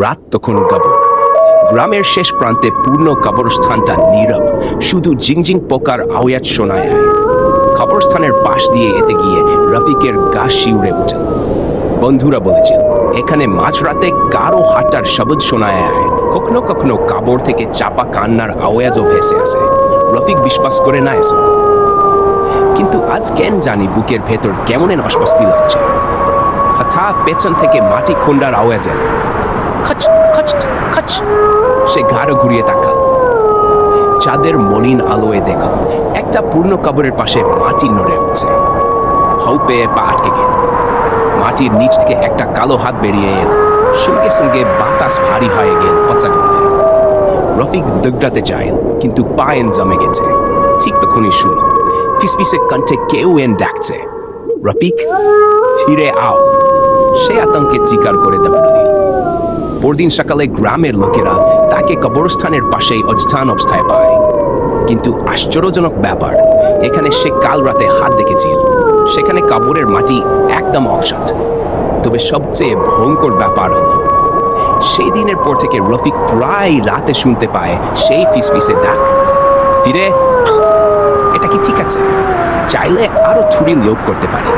রাত তখন গবর। গ্রামের শেষ প্রান্তে পূর্ণ কবরস্থানটা নীরব, শুধু জিংজিং পোকার আওয়াজ শোনায়। কবরস্থানের পাশ দিয়ে এতে গিয়ে রফিকের গা শিউরে উঠে বন্ধুরা বলেছেন, এখানে মাঝরাতে কারও হাঁটার শব্দ শোনায়। আয় কখনো কখনো কাবর থেকে চাপা কান্নার আওয়াজও ভেসে আসে। রফিক বিশ্বাস করে না এসব। কিন্তু আজ কেন জানি বুকের ভেতর কেমন অস্বস্তি লাগছে। হঠাৎ পেছন থেকে মাটি খোন্ডার আওয়াজ এলো। খচ খচ খচ। সে ঘাড় ঘুরিয়ে তাকাল। চাঁদের মলিন আলোয় দেখা একটা পূর্ণ কবরের পাশে মাটি নড়ে উঠছে। হাউ পেয়ে পা আটকে গেল। মাটির নিচ থেকে একটা কালো হাত বেরিয়ে এল। সঙ্গে সঙ্গে বাতাস ভারী হয়ে গেল পচা গন্ধে রফিক দগড়াতে চাইল, কিন্তু পায়েন জমে গেছে। ঠিক তখনই শুনল, ফিসফিসে কণ্ঠে কেউ এন ডাকছে। রফিক, ফিরে আও। সে আতঙ্কে চিকার করে দাবড় দিল পরদিন সকালে গ্রামের লোকেরা তাকে কবরস্থানের পাশেই অবস্থান অবস্থায় পায়। কিন্তু আশ্চর্যজনক ব্যাপার, এখানে সে কাল রাতে হাত দেখেছিল। সেখানে কবরের মাটি একদম অকশাত তবে সবচেয়ে ভয়ঙ্কর ব্যাপার হলো, সেই দিনের পর থেকে রফিক প্রায় রাতে শুনতে পায় সেই ফিসফিসে ডাক। ফিরে, এটা কি ঠিক আছে? চাইলে আরও থুড়ি লোক করতে পারে।